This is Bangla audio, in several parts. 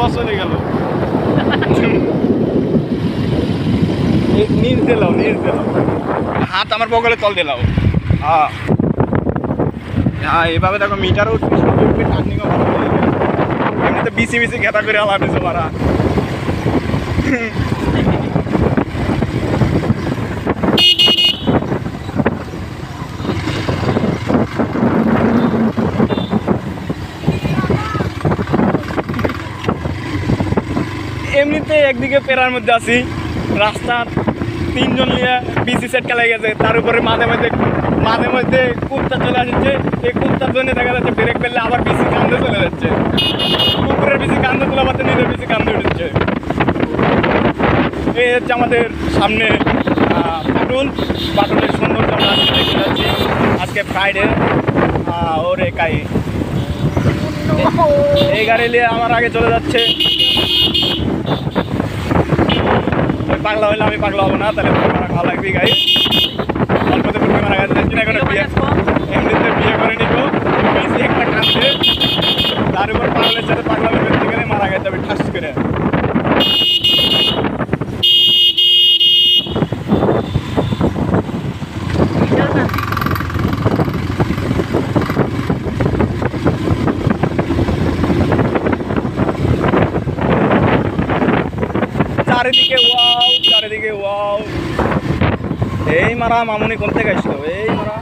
বস হয়ে গেল। নিচ দিলাও নিচ দিলাও হাত আমার বগলে তল দিলাও হ্যাঁ। হ্যাঁ এভাবে দেখো মিটারও উঠবে সবই উঠবে টার্নিংও এমনিতে বিসি বিসি ঘেটা করে আলা দিছো মারা। এমনিতে একদিকে পেরার মধ্যে আছি, রাস্তার তিনজন নিয়ে বিসি সেট খেলা গেছে, তার উপরে মাঝে মাঝে মাঝে মধ্যে কুত্তা চলে আসছে, এই কুত্তার জন্য দেখা যাচ্ছে ব্রেক ফেললে আবার বিসি কান্দে চলে যাচ্ছে। কুকুরের বিসি কান্দে তোলা পাচ্ছে নিজের বিসি কান্দে উঠেছে। এই হচ্ছে আমাদের সামনে পাটুল পাটুলের সৌন্দর্য আমরা আজকে দেখতে যাচ্ছি। আজকে ফ্রাইডে ওরে কাই। এই গাড়ি নিয়ে আমার আগে চলে যাচ্ছে। পাগলা হইলে আমি পাগলা হব না, তাহলে ভালো লাগবে গাড়ি অল্পতে পড়বে মারা গেছে যাচ্ছি না কোনো বিয়ে এমনিতে বিয়ে করে নিব। বেশি একটা কাঁদছে তার উপর পাগলের সাথে পাগলা বেরোতে গেলে মারা করে। চারিদিকে ওয়াও এই মারা মামুনি কোন থেকে আসলো? এই মারা।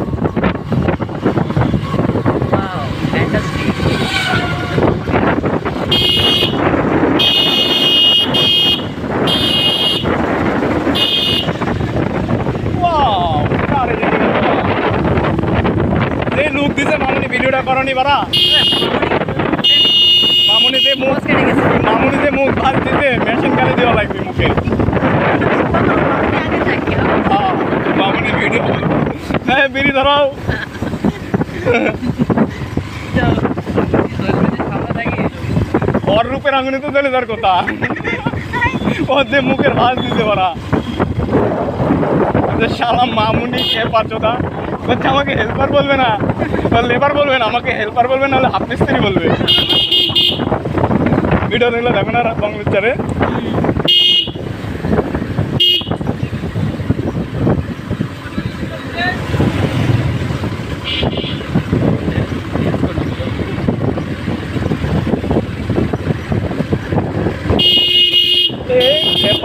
দিছে মামুনি, ভিডিওটা যে মুখ মামুনি যে মুখ ভাত দিতে মেশিন গালি দেওয়া লাগবে মুখে। হ্যাঁ বিড়ি ধরাও ওর রূপের আঙুনি তো চলে যার কথা। ওর যে মুখের ভাত দিতে পারা। যে শালা মামুনি কে পাচোদা। বলছে, আমাকে হেল্পার বলবে না? লেবার বলবে না, আমাকে হেল্পার বলবে না হলে হাফ মিস্ত্রি বলবে। ভিডিও দেখলে দেখো না বাংলাদেশে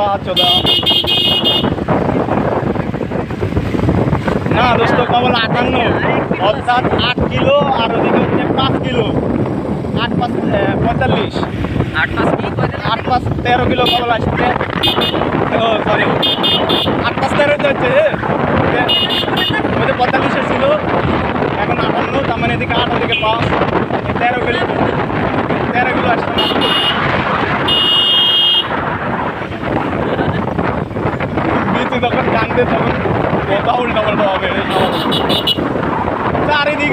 পাচোদা না দোস্ত কেবল আটান্ন। অর্থাৎ আট কিলো আর ওদিকে হচ্ছে পাঁচ কিলো। আট পাঁচ পঁয়তাল্লিশ। আট কয়দিন আট পাঁচ তেরো কিলো কেবল আসছে। ও সরি আট পাঁচ তেরো তো হচ্ছে এ, ওই পঁয়তাল্লিশে ছিল এখন আটান্ন তার মানে এদিকে আট ওদিকে পাঁচ এই তেরো কিলো তেরো কিলো আসছে নিচে যখন টানবে তখন কথা উল্টা পাল্টা হবে চারিদিকে শুধু ওয়াও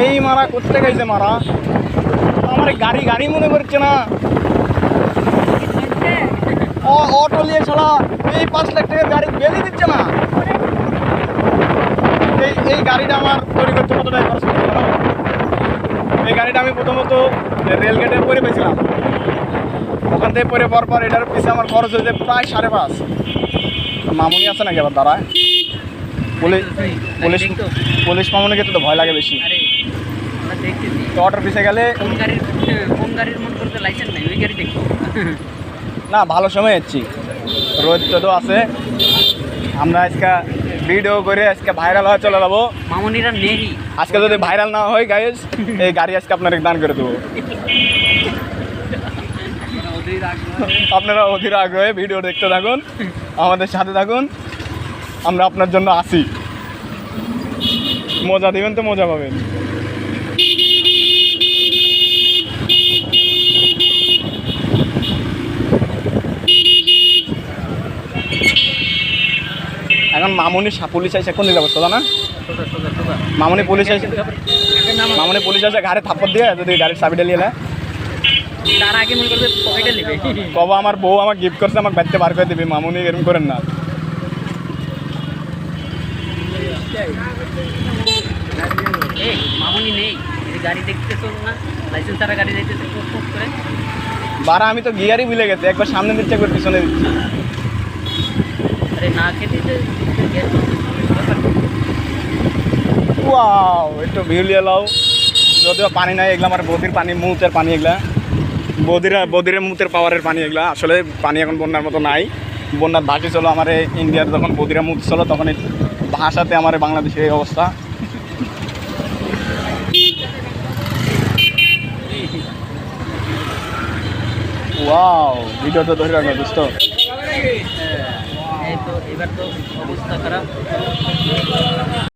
এই মারা করতে গেছে মারা? আমার গাড়ি গাড়ি মনে করছে না। অটো নিয়ে ছাড়া এই পাঁচ লাখ টাকা গাড়ি বেরিয়ে দিচ্ছে না। এই এই গাড়িটা আমার তৈরি করতে পারো? এই গাড়িটা আমি প্রথমত রেলগেটের পরে পেয়েছিলাম। ওখান থেকে পরে পর পর এটার পিছিয়ে আমার খরচ হয়েছে প্রায় সাড়ে পাঁচ। মামুনি আছে নাকি আবার দাঁড়ায়? পুলিশ পুলিশ পুলিশ মামুনিকে তো ভয় লাগে বেশি। তো অটোর পিছিয়ে গেলে না ভালো সময় যাচ্ছি রোদ তো আছে। আমরা আজকে ভিডিও করে আজকে ভাইরাল হয়ে চলে যাব। মামুনিরা নেই। আজকে যদি ভাইরাল না হয় গাইজ এই গাড়ি আজকে আপনার দান করে দেবো। আপনারা অধীর আগ্রহে ভিডিও দেখতে থাকুন, আমাদের সাথে থাকুন, আমরা আপনার জন্য আসি। মজা দিবেন তো মজা পাবেন। এখন মামুনি পুলিশ আইসে কোন দিকে অবস্থা না সোজা সোজা মামুনি পুলিশ আইসে মামুনি পুলিশ আছে গাড়ি থাপ্পড় দিয়ে যদি গাড়ির নিয়ে নেয়। তার আগে মনে করবে পকেটে নেবে। কব আমার বউ আমাকে গিফট করছে আমাকে বাড়িতে বার করে দিবি মামুনি এরকম করেন না। মামুনি নেই এই যে গাড়ি দেখতেছো না? লাইসেন্স ছাড়া গাড়ি যাইতেছে খুব খুব করে। বারা আমি তো গিয়ারই ভুলে গেছি একবার সামনে দিচ্ছে একবার পিছনে দিচ্ছি। আরে না খেতে ওয়াও একটু ভিউ লিয়ে লাও। যদিও পানি নাই এগুলা আমার বদির পানি মুতের পানি এগুলা। বদিরা বদিরের মুতের পাওয়ারের পানি এগুলা। আসলে পানি এখন বন্যার মতো নাই। বন্যার ভাসি চলো, আমার ইন্ডিয়ার যখন বদিরা মুত চলো তখন ভাষাতে আমার বাংলাদেশের এই অবস্থা। ওয়াও ভিডিওটা ধরে রাখো দোস্ত তো, এবার তো অবস্থা খারাপ।